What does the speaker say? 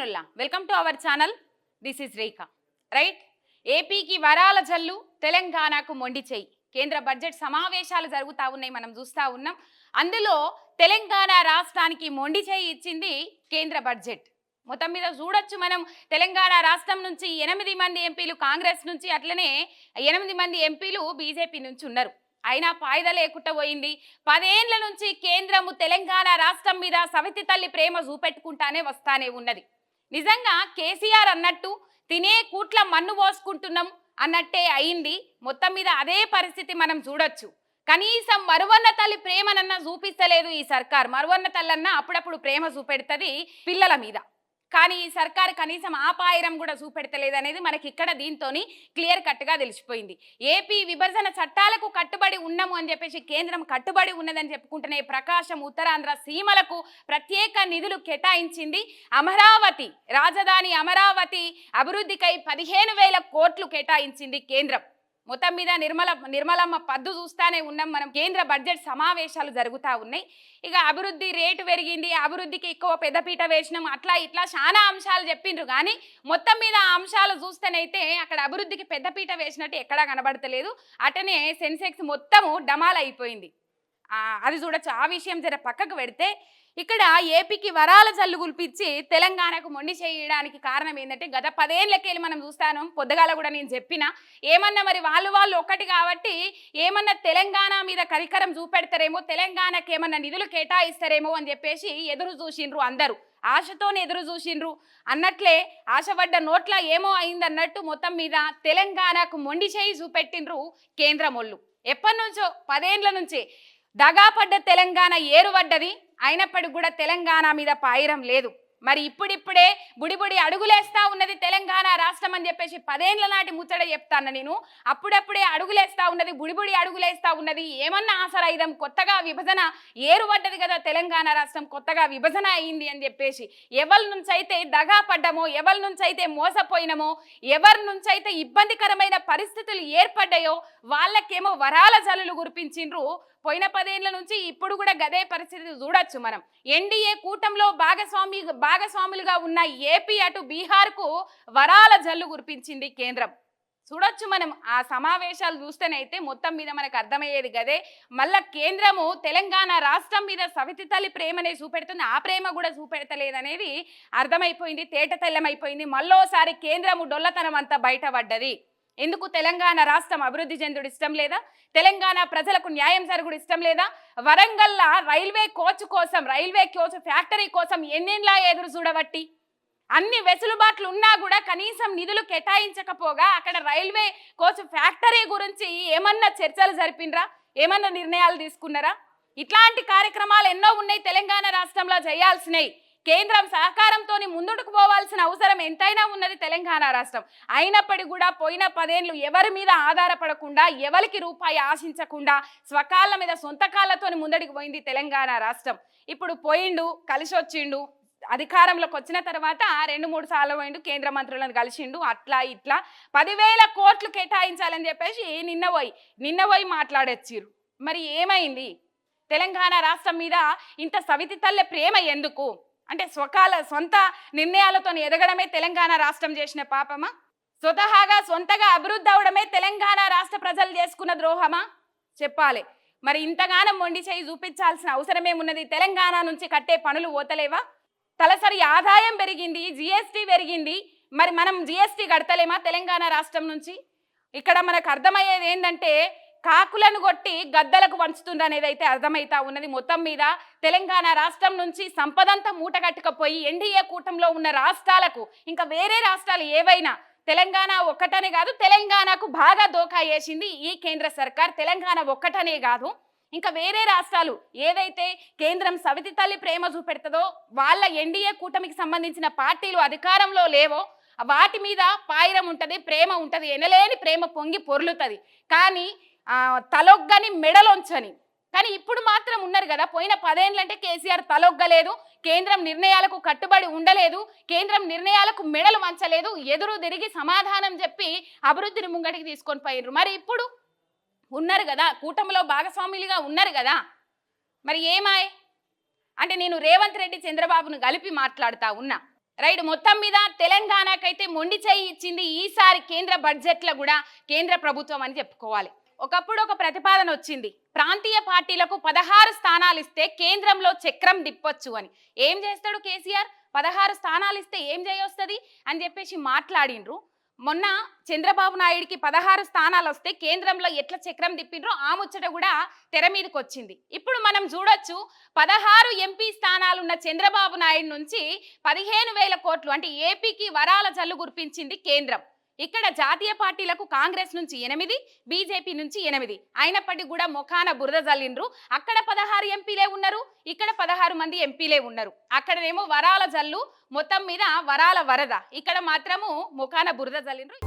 జనుల్లా welcome to our channel this is Rekha right ఏపీకి వరాల జల్లు తెలంగాణకు మొండి చేయి. కేంద్ర బడ్జెట్ సమావేశాలు జరుగుతూ ఉన్నాయి మనం చూస్తా ఉన్నాం. అందులో తెలంగాణ రాష్ట్రానికి మొండి చేయి ఇచ్చింది కేంద్ర బడ్జెట్. మొత్తం మీద చూడొచ్చు మనం. తెలంగాణ రాష్ట్రం నుంచి ఎనిమిది మంది ఎంపీలు కాంగ్రెస్ నుంచి అట్లనే ఎనిమిది మంది ఎంపీలు బీజేపీ నుంచి ఉన్నారు. అయినా పాయిద లేకుండా పోయింది. పదేండ్ల నుంచి కేంద్రము తెలంగాణ రాష్ట్రం మీద సవితి తల్లి ప్రేమ చూపెట్టుకుంటానే వస్తానే ఉన్నది. నిజంగా కేసీఆర్ అన్నట్టు తినే కూట్ల మన్ను పోసుకుంటున్నాం అన్నట్టే అయింది. మొత్తం మీద అదే పరిస్థితి మనం చూడొచ్చు. కనీసం మరువన్న తల్లి ప్రేమనన్నా చూపిస్తలేదు ఈ సర్కార్. మరువన్న తల్లన్నా అప్పుడప్పుడు ప్రేమ చూపెడుతుంది పిల్లల మీద. కానీ ఈ సర్కార్ కనీసం ఆపాయరం కూడా చూపెడతలేదు అనేది మనకి ఇక్కడ దీంతో క్లియర్ కట్గా తెలిసిపోయింది. ఏపీ విభజన చట్టాలకు కట్టుబడి ఉన్నాము అని చెప్పేసి కేంద్రం కట్టుబడి ఉన్నదని చెప్పుకుంటున్న ఈ ప్రకాశం ఉత్తరాంధ్ర సీమలకు ప్రత్యేక నిధులు కేటాయించింది అమరావతి. రాజధాని అమరావతి అభివృద్ధికై పదిహేను వేల కోట్లు కేటాయించింది కేంద్రం. మొత్తం మీద నిర్మల నిర్మలమ్మ పద్దు చూస్తానే ఉన్నాం మనం. కేంద్ర బడ్జెట్ సమావేశాలు జరుగుతూ ఉన్నాయి. ఇక అభివృద్ధి రేటు పెరిగింది. అభివృద్ధికి ఎక్కువ పెద్దపీట వేసినాం. అట్లా ఇట్లా చాలా అంశాలు చెప్పిండ్రు. కానీ మొత్తం మీద అంశాలు చూస్తేనైతే అక్కడ అభివృద్ధికి పెద్దపీట వేసినట్టు ఎక్కడా కనబడతలేదు. అటనే సెన్సెక్స్ మొత్తము డమాల్ అయిపోయింది అది చూడొచ్చు. ఆ విషయం జర పక్కకు పెడితే ఇక్కడ ఏపీకి వరాల జల్లు గుల్పించి తెలంగాణకు మొండి చేయడానికి కారణం ఏంటంటే గత పదేళ్ళకెళ్ళి మనం చూస్తాను పొద్దుగాల కూడా నేను చెప్పిన ఏమన్నా మరి వాళ్ళు వాళ్ళు ఒక్కటి కాబట్టి ఏమన్నా తెలంగాణ మీద కరికరం చూపెడతారేమో తెలంగాణకి ఏమన్నా నిధులు కేటాయిస్తారేమో అని చెప్పేసి ఎదురు చూసిండ్రు అందరూ. ఆశతోనే ఎదురు చూసిండ్రు. అన్నట్లే ఆశపడ్డ నోట్ల ఏమో అయిందన్నట్టు మొత్తం మీద తెలంగాణకు మొండి చేయి చూపెట్టిండ్రు కేంద్రమొళ్ళు. ఎప్పటి నుంచో పదేండ్ల నుంచి దగాపడ్డ తెలంగాణ ఏరుపడ్డది. అయినప్పటికి కూడా తెలంగాణ మీద పాయిరం లేదు. మరి ఇప్పుడిప్పుడే బుడిబుడి అడుగులేస్తా ఉన్నది తెలంగాణ రాష్ట్రం అని చెప్పేసి పదేండ్ల నాటి ముచ్చట చెప్తాను నేను. అప్పుడప్పుడే అడుగులేస్తా ఉన్నది బుడిబుడి అడుగులేస్తా ఉన్నది. ఏమన్నా ఆసరాయుధం కొత్తగా విభజన ఏరుపడ్డది కదా తెలంగాణ రాష్ట్రం. కొత్తగా విభజన అయింది అని చెప్పేసి ఎవరి నుంచి అయితే దగా పడ్డమో ఎవరి నుంచి అయితే మోసపోయినమో ఎవరి నుంచి అయితే ఇబ్బందికరమైన పరిస్థితులు ఏర్పడ్డాయో వాళ్ళకేమో వరాల జల్లులు గురిపించిండ్రు పోయిన పదేళ్ళ నుంచి ఇప్పుడు కూడా గదే పరిస్థితి చూడొచ్చు మనం. ఎన్డీఏ కూటంలో భాగస్వామి భాగస్వాములుగా ఉన్న ఏపీ అటు బీహార్కు వరాల జల్లు కురిపించింది కేంద్రం. చూడొచ్చు మనం ఆ సమావేశాలు చూస్తేనైతే మొత్తం మీద మనకు అర్థమయ్యేది గదే. మళ్ళా కేంద్రము తెలంగాణ రాష్ట్రం మీద సవితి తల్లి ప్రేమనే చూపెడుతుంది. ఆ ప్రేమ కూడా చూపెడతలేదనేది అర్థమైపోయింది తేట తెల్లమైపోయింది. మళ్ళోసారి కేంద్రము డొల్లతనం అంతా బయటపడ్డది. ఎందుకు తెలంగాణ రాష్ట్రం అభివృద్ధి చెందుడు ఇష్టం లేదా? తెలంగాణ ప్రజలకు న్యాయం జరుగుడు ఇష్టం లేదా? వరంగల్ల రైల్వే కోచ్ కోసం రైల్వే కోచ్ ఫ్యాక్టరీ కోసం ఎన్నెన్లా ఎదురు చూడబట్టి అన్ని వెసులుబాట్లు ఉన్నా కూడా కనీసం నిధులు కేటాయించకపోగా అక్కడ రైల్వే కోచ్ ఫ్యాక్టరీ గురించి ఏమన్నా చర్చలు జరిపినరా? ఏమన్నా నిర్ణయాలు తీసుకున్నారా? ఇట్లాంటి కార్యక్రమాలు ఎన్నో ఉన్నాయి తెలంగాణ రాష్ట్రంలో చేయాల్సినవి కేంద్రం సహకారంతో ముందుకు పోవాల్సిన అవసరం ఎంతైనా ఉన్నది తెలంగాణ రాష్ట్రం. అయినప్పటికీ కూడా పోయిన పదేళ్ళు ఎవరి మీద ఆధారపడకుండా ఎవరికి రూపాయి ఆశించకుండా స్వకాళ్ళ మీద సొంత కాళ్ళతో ముందడికి పోయింది తెలంగాణ రాష్ట్రం. ఇప్పుడు పోయిండు కలిసి వచ్చిండు అధికారంలోకి వచ్చిన తర్వాత రెండు మూడు సార్లు పోయిండు కేంద్ర మంత్రులను కలిసిండు అట్లా ఇట్లా. పదివేల కోట్లు కేటాయించాలని చెప్పేసి నిన్న పోయి నిన్న పోయి మాట్లాడొచ్చిరు మరి ఏమైంది? తెలంగాణ రాష్ట్రం మీద ఇంత సవితి తల్లె ప్రేమ ఎందుకు? అంటే స్వకాల సొంత నిర్ణయాలతో ఎదగడమే తెలంగాణ రాష్ట్రం చేసిన పాపమా? స్వతహాగా సొంతగా అభివృద్ధి అవడమే తెలంగాణ రాష్ట్ర ప్రజలు చేసుకున్న ద్రోహమా? చెప్పాలి. మరి ఇంతగానం మొండి చేయి చూపించాల్సిన అవసరమేమున్నది? తెలంగాణ నుంచి కట్టే పనులు ఓతలేవా? తలసరి ఆదాయం పెరిగింది జిఎస్టీ పెరిగింది. మరి మనం జిఎస్టీ కడతలేమా తెలంగాణ రాష్ట్రం నుంచి? ఇక్కడ మనకు అర్థమయ్యేది ఏంటంటే కాకులను కొట్టి గద్దలకు వంచుతుంది అనేది అయితే అర్థమవుతా ఉన్నది. మొత్తం మీద తెలంగాణ రాష్ట్రం నుంచి సంపదంతా మూటగట్టుకపోయి ఎన్డీఏ కూటంలో ఉన్న రాష్ట్రాలకు ఇంకా వేరే రాష్ట్రాలు ఏవైనా తెలంగాణ ఒక్కటనే కాదు తెలంగాణకు బాగా దోకా వేసింది ఈ కేంద్ర సర్కార్. తెలంగాణ ఒక్కటనే కాదు. ఇంకా వేరే రాష్ట్రాలు ఏదైతే కేంద్రం సవితి తల్లి ప్రేమ చూపెడుతుందో వాళ్ళ ఎన్డీఏ కూటమికి సంబంధించిన పార్టీలు అధికారంలో లేవో వాటి మీద పాయిరం ఉంటుంది ప్రేమ ఉంటుంది ఎనలేని ప్రేమ పొంగి పొర్లుతుంది. కానీ తలొగ్గని మెడలొంచని. కానీ ఇప్పుడు మాత్రం ఉన్నారు కదా పోయిన పదేళ్ళంటే కేసీఆర్ తలొగ్గలేదు కేంద్రం నిర్ణయాలకు కట్టుబడి ఉండలేదు కేంద్రం నిర్ణయాలకు మెడలు వంచలేదు ఎదురు తిరిగి సమాధానం చెప్పి అభివృద్ధిని ముంగటికి తీసుకొని పోయినారు మరి ఇప్పుడు ఉన్నారు కదా కూటమిలో భాగస్వాములుగా ఉన్నారు కదా మరి ఏమాయ్? అంటే నేను రేవంత్ రెడ్డి చంద్రబాబును కలిపి మాట్లాడుతా ఉన్నా. రైట్ మొత్తం మీద తెలంగాణకైతే మొండి చేయి ఇచ్చింది ఈసారి కేంద్ర బడ్జెట్లో కూడా కేంద్ర ప్రభుత్వం అని చెప్పుకోవాలి. ఒకప్పుడు ఒక ప్రతిపాదన వచ్చింది. ప్రాంతీయ పార్టీలకు పదహారు స్థానాలు ఇస్తే కేంద్రంలో చక్రం తిప్పొచ్చు అని. ఏం చేస్తాడు కేసీఆర్? పదహారు స్థానాలు ఇస్తే ఏం చేయొస్తుంది? అని చెప్పేసి మాట్లాడిండ్రు. మొన్న చంద్రబాబు నాయుడికి పదహారు స్థానాలు వస్తే కేంద్రంలో ఎట్లా చక్రం తిప్పిండ్రో ఆ ముచ్చట కూడా తెర మీదకి వచ్చింది ఇప్పుడు మనం చూడొచ్చు పదహారు ఎంపీ స్థానాలున్న చంద్రబాబు నాయుడు నుంచి పదిహేను వేల కోట్లు అంటే ఏపీకి వరాల జల్లు కురిపించింది కేంద్రం. ఇక్కడ జాతీయ పార్టీలకు కాంగ్రెస్ నుంచి ఎనిమిది బీజేపీ నుంచి ఎనిమిది. అయినప్పటికీ కూడా ముఖాన బురద జల్లిండ్రు. అక్కడ పదహారు ఎంపీలే ఉన్నారు ఇక్కడ పదహారు మంది ఎంపీలే ఉన్నారు. అక్కడనేమో వరాల జల్లు మొత్తం మీద వరాల వరద. ఇక్కడ మాత్రము ముఖాన బురద జల్లిండ్రు.